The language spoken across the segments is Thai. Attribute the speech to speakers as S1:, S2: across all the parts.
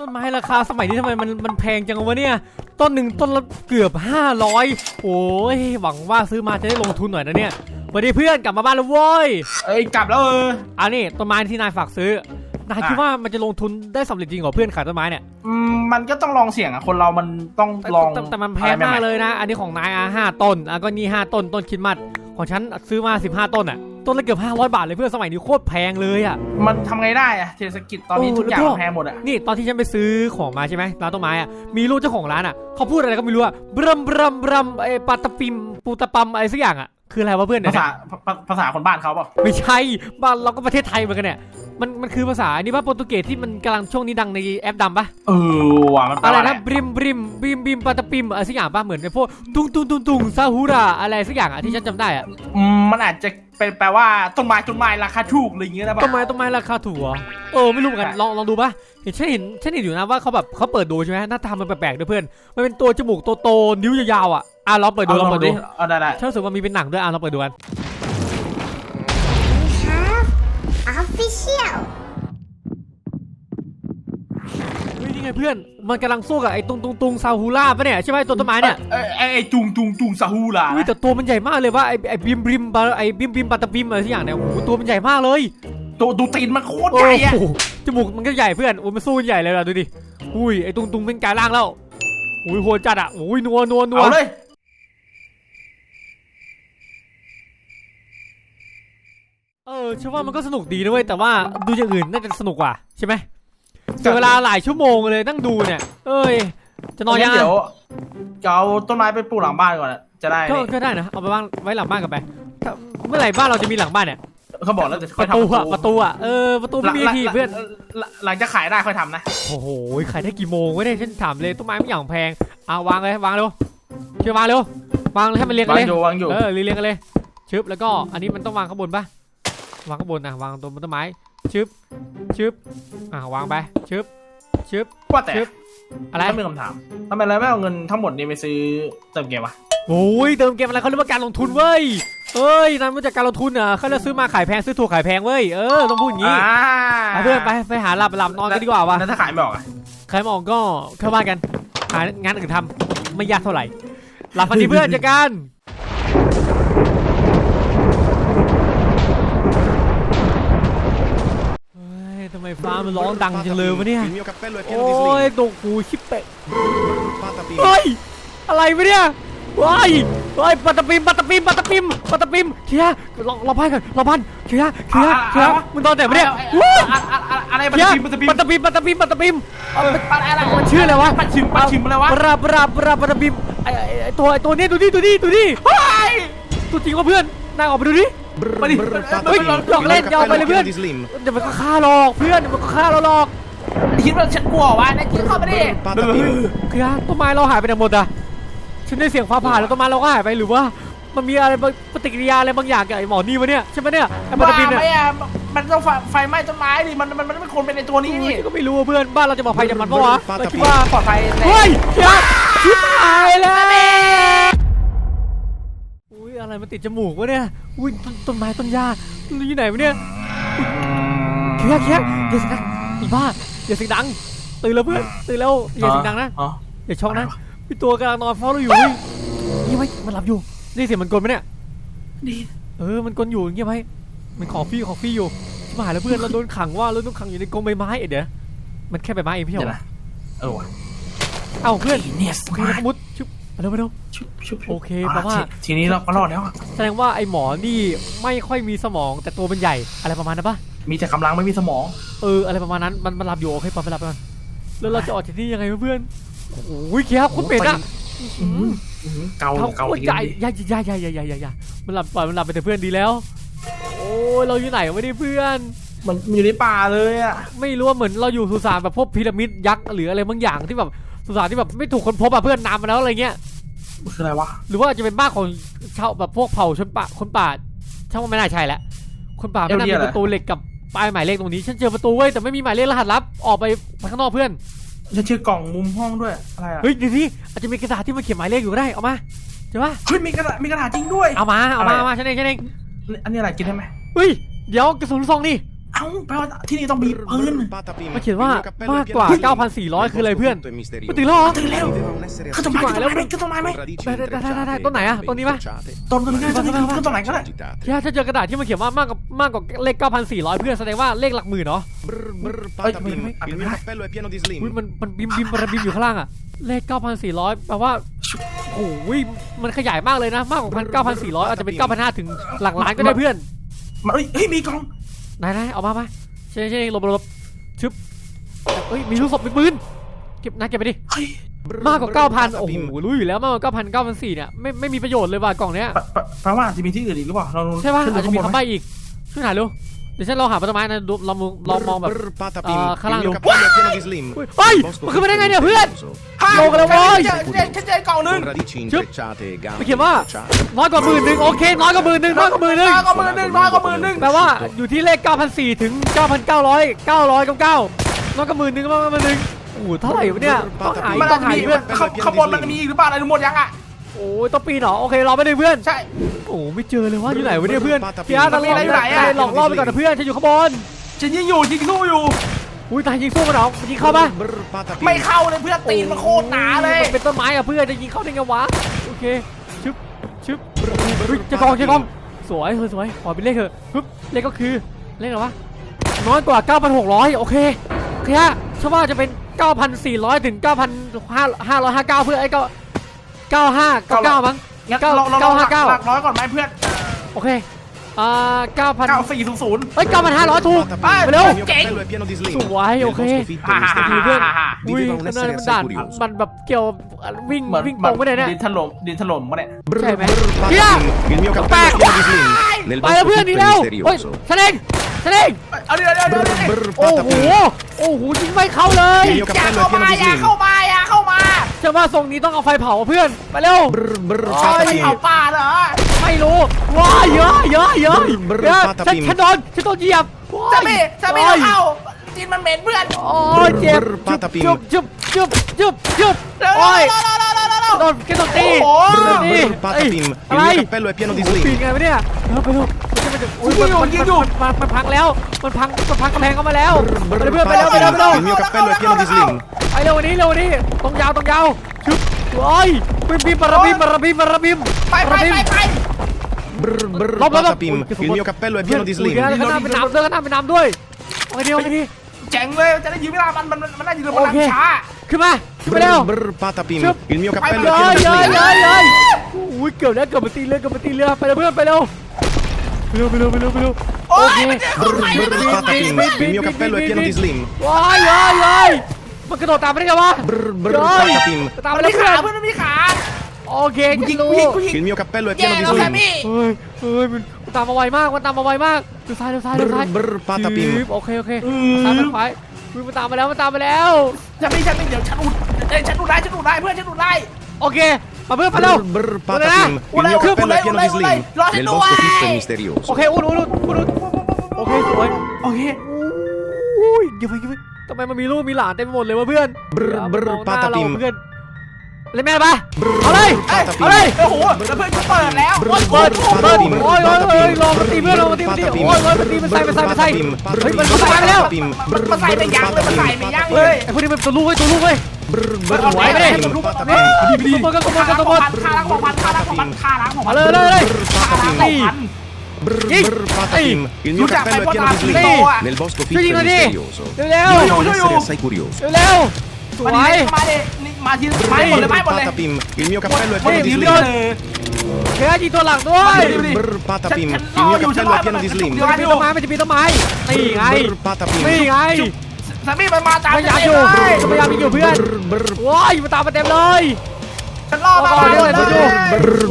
S1: ต้นไม้ราคาสมัยนี้ทำไมมันมันแพงจังวะเนี่ย ต้นหนึ่งต้นละเกือบ 500 โอ้ยหวังว่าซื้อมาจะได้ลงทุนหน่อยนะเนี่ยสวัสดีเพื่อนกลับมาบ้านแล้วเว้ย
S2: เอ้ยกลับแล้วเออ
S1: อันนี้ต้นไม้ที่นายฝากซื้อนายคิดว่ามันจะลงทุนได้สำเร็จจริงเหรอเพื่อนขายต้นไม้เนี่ย
S2: อืมมันก็ต้องลองเสี่ยงอะคนเรามันต้องลอง
S1: แต่แต่มันแพ
S2: อะ
S1: ง
S2: ไรให
S1: มาก
S2: ๆ
S1: เลยนะ อันนี้ของนายอะห้าต้นอะก็นี่ห้าต้นต้นคริดมัดของฉันซื้อมา15ต้นอะ ต้นละเกือบ500 บาทเลยเพื่อนสมัยนี้โคตรแพงเลยอะ
S2: มันทำไงได้อะเศรษฐกิจตอนนี้
S1: โอ้
S2: ทุกอย่าง
S1: แล้วก็
S2: แพงหมดอะ
S1: นี่ตอนที่ฉันไปซื้อของมาใช่ไหมร้านต้นไม้อะมีลูกเจ้าของร้านอะเขาพูดอะไรก็ไม่รู้อะบรัมบรัมบรัมไอปาตะปิมปูตะปัมอะไรสักอย่างอะ คืออะไรวะเพื่อนเนี่
S2: ภายษาภาภาษาคนบ้านเขาเปล่า
S1: ไม่ใช่บ้านเราก็ประเทศไทยเหมือนกันเนี่ยมันมันคือภาษาอันนี้ว่าโปรตุเกสที่มันกำลังช่วงนี้ดังในแอปดำปะ
S2: เออว่ะมันแปล
S1: อะไร
S2: ว่าอะไร
S1: นะบริมบริมบิมบิมปาตะปิมอะไรสักอย่างปะเหมือนในพวกตุงตุงตุงตุงซาฮูราอะไรสักอย่างอะที่ฉันจำได้อะ
S2: อืมมันอาจจะเป็นแปลว่าต้นไม้ต้นไม้ราคาถูกอะไรอย่างเงี้ยนะป่ะ
S1: ต้นไม้ต้นไม้ราคาถูกเหรอเออไม่รู้เหมือนกันลองลองดูปะเห็นฉันเห็นฉันเห็นอยู่นะว่าเขาแบบเขาเปิดดูใช่ไหมหน้าตามันแปลกๆด้วยเพื่อนมันเป็นตัวจมูกโตๆนิ้วยาวๆอะ อะลองเปิดดูลองเปิดดู
S2: เอาได้ได้
S1: ฉันรู้สึกว่ามีเป็นหนังด้วยอะลองเปิดดูกัน
S3: We have official.
S1: เฮ้ยนี่ไงเพื่อน มันกำลังสู้กับไอ้ตุงตุงตุงซาฮูล่าปะเนี่ยใช่ไหมตัวต้นไม้เนี่ย
S2: เอ้ยไอ้ไอ้จุงจุงจุงซาฮูล่ะ
S1: อุ้ยแต่ตัวมันใหญ่มากเลยว่าไอ้ไอ้บิมบิมบาไอ้บิมบิมปาตะบิมอะไรสักอย่างเนี่ยโอ้โหตัวมันใหญ่มากเลย
S2: ตัวดูตีนมันโคตรใหญ่อะ
S1: โอ้โหจมูกมันก็ใหญ่เพื่อนโอ้ยมันสู้ใหญ่เลยล่ะดูดิอุ้ยไอ้ตุงตุงเป็นกลายร่างแล้วอุ้ยโหดจัดอะอุ้ยนัวนัวนัว
S2: เอาเลย
S1: เออฉันว่ามันก็สนุกดีนะเว้ยแต่ว่าดูอย่างอื่นน่าจะสนุกกว่าใช่ไหมเสียเวลาหลายชั่วโมงเลยนั่งดูเนี่ย เอ้ย จะนอนยัง
S2: เดี๋ยวจะเอาต้นไม้ไปปลูกหลังบ้านก่อนอะจะได้
S1: ก็
S2: นี่
S1: ก็ได้นะเอาไปวางไว้หลังบ้านกันไปถ้าเมื่อไหร่บ้านเราจะมีหลังบ้านเนี่ย
S2: เขาบอกแล้วจะ
S1: ป
S2: ค่อย
S1: ระตู
S2: ทำ
S1: อะประตูอะเออประตูไม่มีทีเพื่อน
S2: หลังหลังจะขายได้ค่อยทำนะ
S1: โอ้โหขายได้กี่โมงวะเนี่ยฉันถามเลยต้นไม้มันอย่างแพงเอาวางเลยวางเร็วเชื่อวางเร็ววางเลยให้มันเรียงกัน
S2: วาง
S1: เลย
S2: อยู่วางอยู่
S1: เออเรียงกันเลยชึบแล้วก็อันนี้มันต้องวางข้างบนปะ วางข้างบนนะวางตรงต้นไม้ชึบชึบอ่าวางไปชึบชึบ
S2: ว่าแต่
S1: ชึบอะไร
S2: ถ้ามีคำถามทำไมเราไม่เอาเงินทั้งหมดนี้ไปซื้อเติมเกมวะ
S1: โอ้ยเติมเกมอะไรเขาเรียกว่าการลงทุนเว้ยเอ้ยนั่นมาจากการลงทุนอะเขาเรียกซื้อมาขายแพงซื้อถูกขายแพงเว้ยเออต้องพูดอย่างนี้
S2: อ่า
S1: ไปเพื่อนไปไปหาหลับหลับนอนกันดีกว่าวะ
S2: แล้วถ้าขายไม่ออกอะ
S1: ใครมาออกก็เข้าบ้านกันหางานอื่นทำไม่ยากเท่าไหร่หลับฝันดีเพื่อนเจอกันำไมฟ้ามันร้องดังจังเลยวะเนี่ย
S4: Il mio cappello è pieno
S1: โอ้
S4: di
S1: ย
S4: slim.
S1: ตกหูชิบเปะ
S4: Patapim.
S1: เฮ้ย อะไรวะเนี่ยว้ายเฮ้ยปัตตปิมปัตตปิมปัตตปิมปัตตปิมเคียร์เราเราพันกันเราพันเคียร์เคียร์เคียร์มึงตอนไหนวะเนี่ยวู้
S2: อะอะอะอะไรมัน
S1: เคีย
S2: จะ
S1: ร์
S2: พิมพ์มันจะพิม
S1: ปัต
S2: พ์
S1: ตปิมปัตตปิมปัตตปิม
S2: อะไรอะไร
S1: มันชื่ออะไรวะ
S2: ปัดชิมปัดชิมอะไรวะ
S1: ปราปราปราปัตตปิมไอไอ้ไอ้ตัวไอ้ตัวนี้ดูดิดูดิดูดิ
S2: เฮ้ย
S1: ตัวจริงวะเพื่อนนายออกไปดูดิ
S2: มาดิ
S4: Brr,
S1: เฮ้ย
S4: patapim.
S1: หลอก
S4: Il
S1: เล่
S4: mio
S1: นยาวไปเลย
S4: cappello
S1: เพื่อน
S4: pieno di slim.
S1: เดี๋ยวมันก็ฆ่าหลอกเพื่อนเดี๋ยวมันก็ฆ่าเราหลอก
S2: คิดว่าฉันกลัววะนะกินเข้าไปดิ
S4: Patapim.
S1: เคียร์ต้นไม้เราหายไปไหนหมดอะฉันได้เสียงฟ้าผ่าแล้วต้นไม้เราก็หายไปหรือว่ามันมีอะไรบางปฏิกิริยาอะไรบางอย่างกับไอ้หมอนี่วะเนี่ยใช่ไหมเนี่ยไอ้ปัต
S2: บ้า
S1: ตปิมเนี่ย
S2: ไหมอะมันต้องไฟไฟไหม้ต้นไม้ดิมันมันมันไม่ควรเป็นในตัวนี้นี่
S1: ก็ไม่รู้อะเพื่อนบ้านเราจะปลอดภัยจากมันปะวะเราคิดว่า
S2: ปลอดภัยแน่
S1: เฮ้ยเคียร์ชิบหายแล้ว อุ้ยอะไรมันติดจมูกวะเนี่ยอุ้ยต้นต้นไม้ต้นหญ้ามันอยู่ไหนวะเนี่ยเคียร์เคียร์อย่าเสียงดังอีบ้าอย่าเสียงดังตื่นแล้วเพื่อนตื่นแล้วอย่าเสียงดังนะ
S2: อ๋อ
S1: อย่าช็อกนะพี่ตัวกำลังนอนเฝ้าเราอยู่เฮ้ยนี่ไว้มันหลับอยู่นี่เสียงมันกลนไหมเนี่ย
S2: ดี
S1: เออมันกลนอยู่เงียบไหมมันขอฟี่ขอฟี่อยู่ชิบหายแล้วเพื่อนเราโดนขังว่าเราโดนขังอยู่ในกรงใบไม้เอ็ดเดี๋ยวมันแค่ใบไม้เองพี่เหร
S2: เดี๋ยว
S1: อ
S2: นะเออว่ะ
S1: เอ้าเพื่อน
S2: เนียส
S1: โอเคแล้วก็มุดชุบไป เร็วไปเร็ว
S2: ชุบชุบ
S1: โอเคแปลว่า
S2: ทีนี้เราก็รอดแล้วอะ
S1: แสดงว่าไอ้หมอนี่ไม่ค่อยมีสมองแต่ตัวมันใหญ่อะไรประมาณนั้นปะ
S2: มีแต่กำลังไม่มีสมอง
S1: เอออะไรประมาณนั้นมันมันหลับอยู่โอเคปล่อยไปหลับไปก่อนแล้วเราจะออกจากที่นี่ยังไงวะเพื่อนโอ้ยเคียร์คุณเป็ดอะ
S2: อืมอืมเกา
S1: เขา
S2: เกา
S1: โคตร
S2: ที
S1: ใหญ่
S2: นี้
S1: ใหญ่ใหญ่ใหญ่ใหญ่ใหญ่ใหญ่ใหญ่มันหลับปล่อยมันหลับไปแต่เพื่อนดีแล้ว โอ้ยเราอยู่ไหนวะเนี่ยเพื่อน
S2: มันมันอยู่ในป่าเลยอะ
S1: ไม่รู้ว่าเหมือนเราอยู่สุสานแบบพวกพีระมิดยักษ์หรืออะไรบางอย่างที่แบบ สุสานที่แบบไม่ถูกคนพบอะเพื่อนนานมาแล้วอะไรเงี้ย
S2: มันคืออะไรวะ
S1: หรือว่าอาจจะเป็นบ้านของชาวแบบพวกเผ่าชนป่าคนป่าช่างว่าไม่น่าใช่แล้วคนป่าไม่น่ามีประตูเหล็กกับป้ายหมายเลขตรงนี้ ฉันเจอประตูเว้ยแต่ไม่มีหมายเลขรหัสลับออกไปไปข้างนอกเพื่อน
S2: ฉันชื่อกล่องมุมห้องด้วย อะไรอะ
S1: เฮ้ยเดี๋ยวสิอาจจะมีกระดาษที่มันเขียนหมายเลขอยู่ก็ได้เอามาเจอปะ
S2: เฮ้ยมีกระดาษมีกระดาษจริงด้วย
S1: เอามาเอามา
S2: อะไร
S1: เอามาฉันเองฉันเอง
S2: อันนี้อะไรกินได้ไหม
S1: เฮ้ยเดี๋ยวกระสุนลูกซองนี่
S2: เอ้า แปลว่าที่นี่ต้องมีปืน
S1: มันเขียนว่ามากกว่า 9,400 คืออะไรเพื่อนมันถึงแล้วเหรอ
S2: ถึงแล้วขึ้นต้นไม้ขึ้นต้นไม้ไหมขึ้นต้นไม้ไหม
S1: ได้ได้ได้ได้ได้ต้นไหนอะต้นนี้ปะ
S2: ต้นต้นนี้ต้นนี้ขึ้นต้นไหนก็ได้
S1: ที่ถ้าเจอกระดาษที่มันเขียนว่ามากกว่ามากกว่าเลข 9,400 เพื่อนแสดงว่าเลขหลักหมื่นเนาะ
S4: Il mio cappello è pieno di
S1: อุ้ย
S4: slim.
S1: มันมันบิมบิมระบิมอยู่ข้างล่างอะเลข 9,400 แปลว่าโอ้ยมันขยายมากเลยนะ มากกว่าพัน9,400 อาจจะเป็น 9,500 ถึงหลักล้านก็ได้เพื่อน
S2: มาเอ้ยเฮ้ยมีกล่อง
S1: ไห นไหนเอามามาใช่ใช่หลบหลบชึบเอ้ยมีลูกศพมีปืนเก็บนะเก็บไปดิ
S2: เฮ้ย
S1: มากกว่า9,000โอ้โหรู้อยู่แล้วมากกว่า9,000 9,400เนี่ยไม่ไม่มีประโยชน์เลยว่ะกล่องเนี้ย
S2: แปลแปลแปลว่าจะมีที่อื่นอีกหรือเปล่าเรา
S1: ใช่ป่ะ
S2: ขึ้น
S1: อาจจะมี
S2: ข้งบน
S1: คำใบ้อีกช่วยหาเร็วเดี๋ยวฉันลองหาต้นไม้นะดูลองมองลองมองแบบ
S4: Brr, patapim.
S1: Ah,
S4: Il
S1: calango.
S4: mio cappello è pieno di slim.
S1: เฮ้ยเฮ้ย
S4: Bosco
S1: มันขึ้นมาได้ไงเนี่ย
S4: fittore
S1: เพื่อน
S2: ว่า
S1: โลกันแล้วเว้ย
S2: เจอเจอเจอเจอกล่องหนึง
S4: Con radici intrecciate e gambe
S1: มันเขียนว่า
S4: incrociate.
S1: น้อยกว่าหมื่นหนึ่งโอเค น้อยกว่าหมื่นหนึ่งน้อยกว่าหมื่นหนึ่ง
S2: น้อยกว่าหมื่นหนึ่งน้อยกว่าหมื่นหนึ่ง
S1: แปลว่าอยู่ที่เลข 9,400 ถึง 9,900 999น้อยกว่าหมื่นหนึ่งมากกว่าหมื่นหนึ่งโอ้โหเท่าไหร่วะเนี่ยต้องหาอี
S2: มัน
S1: ต้
S2: อา
S1: อง
S2: จะ
S1: หา
S2: มี
S1: เพื่อน
S2: ข้างข้างบนมันมีอีกหรือเปล่าอะไรหมดยังอะ
S1: โอ้ยต้องปีนเหรอโอเครอไปเลยเพื่อน
S2: ใช่
S1: โอ้โหไม่เจอเลยว่าอยู่ไหนวะเนี่ยเพื่อนพี่อาร์ตหลอก
S2: มีอะไรอยู่ไหนอะ
S1: หลอกล่อไปก่อนนะเพื่อนฉันอยู่ข้างบน
S2: ฉันยิงอยู่ยิงสู้อยู่
S1: อุ้ยตายยิงสู้มันเหรอยิงเข้าปะ
S4: Brr, patapim.
S2: ไม่เข้าเลยเพื่อนตีนมันโคตรหนาเลย
S1: มันเป็นต้นไม้อะเพื่อนจะยิงเข้าได้ไงวะโอเคชึบชึบเฮ้ยเจะกองเจะกองสวยเฮ้ยสวยขอเป็นเลขเถอะปึ๊บเลขก็คือเลขอะไรวะน้อยกว่า 9,600 โอเคโอเคฮะฉันว่าจะเป็น 9,400 ถึง 9,559 เพื่อไอ้เก้า9599มั้ง
S2: งั้น
S1: เก้า
S2: เราเรา
S1: เก้า
S2: เรา
S1: ห้าเก้า
S2: หลักร้อยก่อนไหมเพื่อน
S1: โอเค อ่า9,000
S2: เก้าสี่ศูนย์ศูนย์
S1: เฮ้ย9,500ถูก
S4: Patapim.
S1: ไปเร็ว
S4: Il mio cappello è pieno di slim.
S1: สวยโอ
S4: Nel
S1: เค
S4: bosco fitto e
S1: ดีเพื่อน
S4: misterioso.
S1: อุ้ย
S4: Viveva un
S1: ข้างหน้า
S4: essere
S1: มันด่าน
S4: assai curioso.
S1: มันแบบเกี่ยววิ่ง
S2: เหมือน
S1: วิ่งตรงไปเลยเนี่ย
S2: ดินถล่มดินถล่มมาเนี่ย
S4: Brr,
S1: Cioè,
S4: brr,
S1: beh. Via!
S4: patapim. Il mio cappello è pieno di slim. Nel
S1: ไปแล้ว
S4: bosco
S1: เพื่อน
S4: fitto
S1: นี่
S4: e
S1: แล้วเฮ้ย
S4: misterioso.
S1: แสดงแสดง
S2: เอาเดี๋ยวเดี๋ยวเดี๋ยวเดี๋ยว
S4: Brr,
S1: โอ้โห
S4: patapim.
S1: โอ้โหยิงไม่เข้าเลย
S4: Il mio
S2: อย่า
S4: cappello
S2: เข้า
S4: è pieno
S2: มา
S4: di
S2: อย่า
S4: slim.
S2: เข้ามาอย่าเข้ามา
S1: ฉันว่าทรงนี้ต้องเอาไฟเผาเพื่อน ไปเร็ว
S4: Brr, brr,
S1: โอ้ย
S2: ไม่
S4: patapim.
S2: เอาป่าเหรอ
S1: ไม่รู้ ว้ายเยอะเยอะเยอะ
S4: บรร
S1: เยอะ
S4: ปาตะ
S1: ฉัน
S4: ปิม
S1: ฉันโดนฉันโดนเหยียบว้าย
S2: จะไม่จะไม่
S1: โอ้
S2: เอา
S1: ย
S2: เข้าดินมันเหม็นเพื่อน
S1: โอ้ยเจ็บ
S4: บรรปาตะปิม
S1: จุบจุบจุบจุบจุบ
S2: เร็ว
S1: โอ้ย
S2: เร็วเร็วเร็วเร็วเร็วเร็ว
S1: โดนแกโดนตี
S2: โอ้โห
S1: โดนตี
S4: Brr, patapim.
S1: เอ้ย
S4: Il
S1: อะไร
S4: mio cappello è pieno di
S1: ปีน
S4: slim.
S1: ไงวะเนี่ยเออไปดูมันจะมันจะอุ้ย
S2: ยิงอยู่
S1: มัน
S2: ยิงอยู่
S1: มันมันมันพังแล้ว มันพังมันพังกำแพงเข้ามาแล้วไป
S4: Brr,
S1: เร็วเพื่อนไปเร็วไปเร็วไปเร็ว
S4: Il mio cappello è pieno di slim.
S1: ไป เร็ววันนี้เร็ววันนี้ตรงยาวตรงยาวชุบโอ้ยบิมบิมบาราบิมบาราบิมบาราบิม
S2: ไปไปไปไป
S4: Brr, brr,
S1: Lop, lop, lop.
S4: patapim.
S1: Ui,
S4: Il mio cappello è pieno di
S1: อุ้ย
S4: slim.
S1: ข้างหน้าเป็นน้ำด้วยข้างหน้าเป็นน้ำด้วยโอเคดีโอเคดี
S2: เจ๋งเลยจะได้ยืมเวลามันมันมันน่าจะเดิน
S1: โอ
S2: มา
S1: เค
S2: ช้า
S1: ขึ้นมาขึ้นมาเร็ว
S4: Brr, brr, patapim.
S1: Chup.
S4: Il mio
S2: ไป
S4: cappello
S2: เล
S4: è
S1: เย้ย
S4: pieno di
S1: เย้ย
S4: slim.
S1: เย้ยเย้ยอุ้ยเกือบแล้วเกือบมาตีเรือเกือบมาตีเรือไปเร็วเพื่อนไปเร็วไปเร็วไปเร็วไปเร็วไปเร็ว
S2: โอ้
S1: โอยเค
S2: มันเจอคน
S4: Brr,
S2: ใหม่แล้ว
S4: brr, patapim. Il mio cappello è pieno di slim.
S1: ว้ายเย้ยเย้ย มันกระโดดตามไปได้ไงวะ
S4: Brr, brr,
S1: เย้ย
S4: patapim.
S1: ตาม
S2: มั
S1: ไป
S2: น
S1: แล้ว
S2: มี
S1: เพื่อน
S2: ขาเพื่อนมันมีขา
S1: โอเค
S2: กู
S1: ฉั
S2: ยิ
S1: น
S2: ง
S1: รู้
S2: กูยิงกูยิง
S4: Il mio cappello è
S2: แย่
S4: pieno di
S2: แล้วแซม
S4: slim.
S2: มี่
S1: เฮ้ยเฮ้ยมันมันตามมาไวมาก มันตามมาไวมากดูซ้ายดูซ้ายดูซ้าย
S4: Brr, brr, patapim.
S1: จี๊บโอเคโอเคซ้ายไปขวาอุ้ยมันตามมาแล้ว มันตามมาแล้ว
S2: แซมมี่แซมมี่เดี๋ยวฉันอุดเอ้ยฉันอุดได้ฉันอุดได้เพื่อนฉันอุดได้
S1: โอเคมาเพื่อนมาเร็ว
S4: Brr, brr,
S1: Guarda là.
S4: patapim. Il mio
S2: Guarda,
S4: cappello è
S2: guarda,
S4: pieno di
S2: guarda,
S4: slim.
S2: guarda.
S4: Nel
S2: Lo
S4: bosco
S2: sai.
S4: fitto e
S1: โอ
S4: misterioso.
S1: เคอุ่นอุ่นอุ่นอุ่นอุ่นโอเคสวย
S2: โอเค
S1: อุ้ยเดี๋ยวไปเดี๋ยวไป ทำไมมันมีลูกมีหลานเต็มไปหมดเลยวะเพื่อน
S4: Brr,
S1: อย่า
S4: brr,
S1: มองหน้าเรา
S4: patapim.
S1: เพื่อนเล่นแม่ปะ
S4: Brr,
S1: เอาเลย
S4: brr,
S2: เอ้ย
S4: patapim.
S1: เอาเลย
S2: โอ้โหแล้วเพื่อนกูเปิดแล้ว
S4: Brr,
S2: โอ้ย
S1: เปิด
S4: brr,
S1: เปิด
S4: patapim.
S1: โอ้ยโอ้ยโอ้ยลองมาตีเพื่อนลองมาตีมาตีโอ้ยโอ้ยมาตีมันใส่มันใส่มันใส่
S4: Patapim.
S1: เฮ้ยมัน
S4: Brr,
S1: มันตายไปแล้ว
S4: patapim.
S2: มันมันใส่ไม่ยั้งเลยมันใส่ไม่ยั้งเล
S1: เฮ้ย
S2: ย
S1: ไอ้พวกนี้มันตัวลูกเว้ยตัวลูกเว้ย
S4: Brr,
S2: มัน
S4: brr,
S2: เอาไว้ไม่ได้
S4: patapim.
S2: มันรู้
S4: Patapim.
S1: ดีดีตัวกันตัวกันตัวกัน
S2: ฆ่าล้างของมันฆ่าล้างของมันฆ่าล้างของ
S1: มา
S2: มัน
S1: เลยเลยเลย
S2: ฆ่าล้างของมัน
S4: Brr,
S1: Ehi.
S4: brr, patapim. Il mio
S2: Giulia,
S4: cappello è
S2: fai
S4: pieno di
S2: portare
S4: slim.
S2: il tuo.
S4: Nel bosco
S1: Giulia,
S4: fitto e
S1: Giulia.
S4: misterioso.
S1: เร็ว
S4: Viveva un
S2: Giulia,
S4: essere
S2: Giulia.
S4: assai curioso.
S1: เร็วสว
S2: มาดิ
S1: ย
S2: มาดินี่มาทีไม้หมดเลยไม้หมดเลย
S4: patapim. Il mio cappello è
S2: หมด
S4: pieno di
S2: ที
S4: slim.
S2: เดียวเลย
S1: เฮ้ยยิงตัวหลังด้วย
S2: มาดิมาดิ
S4: Brr,
S2: ฉัน
S4: patapim.
S2: ฉัน
S4: Il
S2: รอ
S4: mio
S2: อยู่ฉันร
S4: cappello
S2: อ
S4: è pieno di
S2: มัน
S4: slim.
S1: มันจะปีต้นไม้มันจะปีต้นไม้นี่ไง
S4: Brr, patapim.
S1: นี่ไง
S2: สามีมันมาตาม
S1: พยายามอยู่
S2: เลย
S1: พยายามยิงอยู่เพื่อน
S4: Brr, brr,
S1: ว้ายมันตามมาเต็มเลย
S2: ฉันรอ
S1: รอ
S2: มา
S1: ก่อน
S2: เล
S1: เดี๋ยวเลย
S2: ย
S1: ดู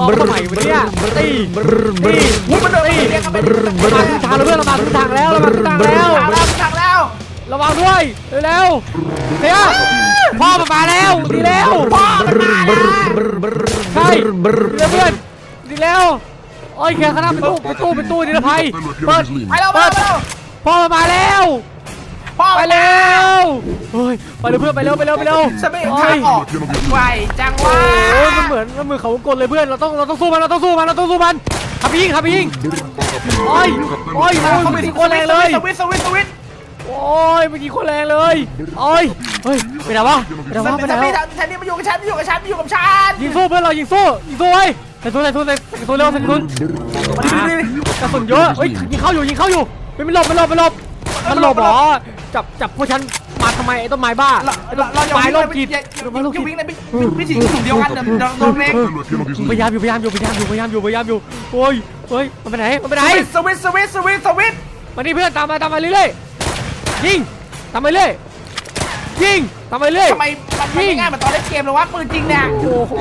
S1: รอทำไมวะเนี่ยตีตี
S2: อุ้ยมันเดินไปเรียกกันไปเรียกกันไป
S1: เรามาขึ้นทางแล้วเพื่อนเรามาขึ้นทางแล้วเรามาขึ้นทางแล้ว
S2: ทางแล้วทางแล้ว
S1: ระวังด้วยเร็วๆเฮียพ่อมามาแล้วดีแล้ว
S2: พ่อมันมาแล้ว
S1: ใช่ดีแล้วเพื่อนดีแล้วโอ้ยแค่ข้างหน้าเป็นตู้เป็นตู้เป็นตู้นิรภัยเปิด
S2: ไปแล้วไปแล้ว
S1: พ่อมาแล้ว
S2: พ่อ
S1: ไปเร็วเฮ้ยไปเร็วเพื่อนไปเร็วไปเร็วไปเร็ว
S2: สามี
S1: โอ้
S2: ทาง
S1: ย
S2: ออกไวจังวะ
S1: โอ้ยมันเหมือนมันเหมือนเขาวงกลเลยเพื่อนเราต้องเราต้องสู้มันเราต้องสู้มันเราต้องสู้มันขับไปยิงขับไปยิงโอ้ยโอ้ยโอ้ย
S2: เขา
S1: มัน
S2: มี
S1: ตีโคนแรงเลย
S2: สวิตสวิตสวิต
S1: โอ้ยเมื่อกี้โคนแรงเลยโอ้ยเฮ้ยไปไหนวะไปไหนวะไปไหน
S2: แทนนี่
S1: วะ
S2: แทนนี่มาอยู่กับฉันมาอยู่กับฉันมาอยู่กับฉัน
S1: ยิงสู้เพื่อนเรายิงสู้ยิงสู้ไว้ใส่ทุนใส่ทุนใส่ใส่ทุนเร็วใส่ทุน
S2: มาดิดิดิ
S1: กระสุนเยอะเฮ้ยยิงเข้าอยู่ยิงเข้าอยู่ไม่ไม่หลบไม่หลบไม่หลบ มันหลบเหรอจับจับพวกฉันมาทำไมไอ้ต้นไม้บ้า
S2: เรา
S1: ไอ้ต้
S2: เรา
S1: น
S2: เรา
S1: ไม้โรค
S2: อย่า
S1: จิต
S2: อย่า
S1: ต้นไม้โรค
S2: อย่า
S1: จิต
S2: วิ่งในวิถีกลุ่มเดียวกันเดี๋ยวเดี๋ยวโดนเล็ก
S1: พยายามอยู่พยายามอยู่พยายามอยู่พยายามอยู่พยายามอยู่โอ้ยเฮ้ยมันไปไหนมันไปไหน
S2: สวิตช์สวิตช์สวิตช์สวิตช์
S1: มานี่เพื่อนตามมาตามมาเรื่อยๆยิงตามมาเรื่อยยิงตามมาเรื่อย
S2: ทำไมมันไม่ง่ายเหมือนตอนเล่นเกมเลยวะปืนจริงเนี่ย
S1: โอ้โห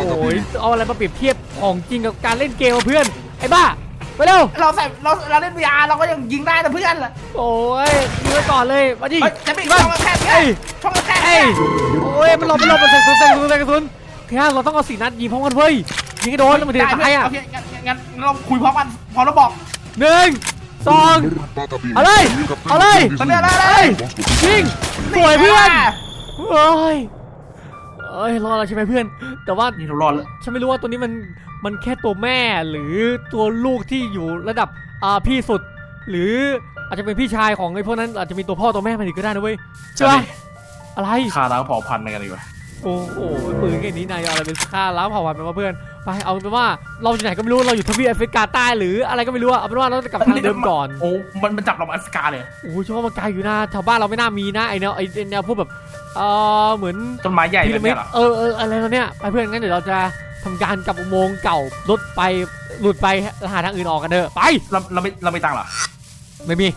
S1: เอาอะไรมาเปรียบเทียบของจริงกับการเล่นเกมวะเพื่อน ไอ้บ้า ไปเร็ว
S2: เราใส่เราเราเล่น VR เราก็ยังยิงได้นะเพื่อนล่ะ
S1: โอ้ยยิงไว้ก่อนเลยมาดิ
S2: เฮ้ยจะมี
S1: บ้า
S2: ช่องแคบๆเนี่ย
S1: เอ้ย
S2: ช่องแคบๆ
S1: เอ้
S2: เนี่ยย
S1: โอ้ยมันหลบมันหลบมันใส่กระสุนใส่กระสุนใส่กระสุนแค่เราต้องเอาสีนัดยิงพร้อมกันเว้ยยิงให้โดนแล้วมันถึง
S2: ได้
S1: ตายอะ
S2: โอเคงั้นงั้นเราคุยพร้อมกันพร้อมแล้วบอก
S1: หนึ่งสอง เอาเลยเอาเลย
S2: ตอนนี้อะไรอะไร
S1: ยิงสวยเพื่อนเอ้ยเอ้ยรอดแล้วใช่ไหมเพื่อน แต่ว่า
S2: นี่เรารอดแล้ว
S1: ฉันไม่รู้ว่าตัวนี้มัน มันแค่ตัวแม่หรือตัวลูกที่อยู่ระดับอ่าพี่สุด หรืออาจจะเป็นพี่ชายของไอ้พวกนั้นอาจจะมีตัวพ่อตัวแม่มันอีกก็ได้นะเว้ยใช่ปะอะไร
S2: ฆ่าล้างเผ่าพันธุ์กันดีกว่า
S1: โอ้โหปืนแค่นี้นายเอาอะไรเป็นค่าล้างเผ่าพันธุ์ไปวะเพื่อนไปเอาเป็นว่าเราอยู่ไหนก็ไม่รู้เราอยู่ทวีปแอฟริกาใต้หรืออะไรก็ไม่รู้อะเอาเป็นว่าเราจะกลับทางเดิมก่อน
S2: โอ้มันมันจับเราแอฟริกาเลย
S1: โอ้โหชอบมันไกลอยู่นะแถวบ้านเราไม่น่ามีนะไอแนวไอแนวพวกแบบเออเหมือน
S2: ต้นไม้ใหญ่
S1: พี
S2: แบ
S1: ระ
S2: บ
S1: มิ
S2: เนี้
S1: ด
S2: ยเหรอ
S1: เออเอออะไรแล้วเนี่ยไปเพื่อนงั้นเดี๋ยวเราจะ ทำการกลับอุโมงค์เก่ารถไปหลุดไปหาทางอื่นออกกันเถอะไป
S2: เราเราไม่เราไม่ตังค์เหรอ
S1: ไม่มี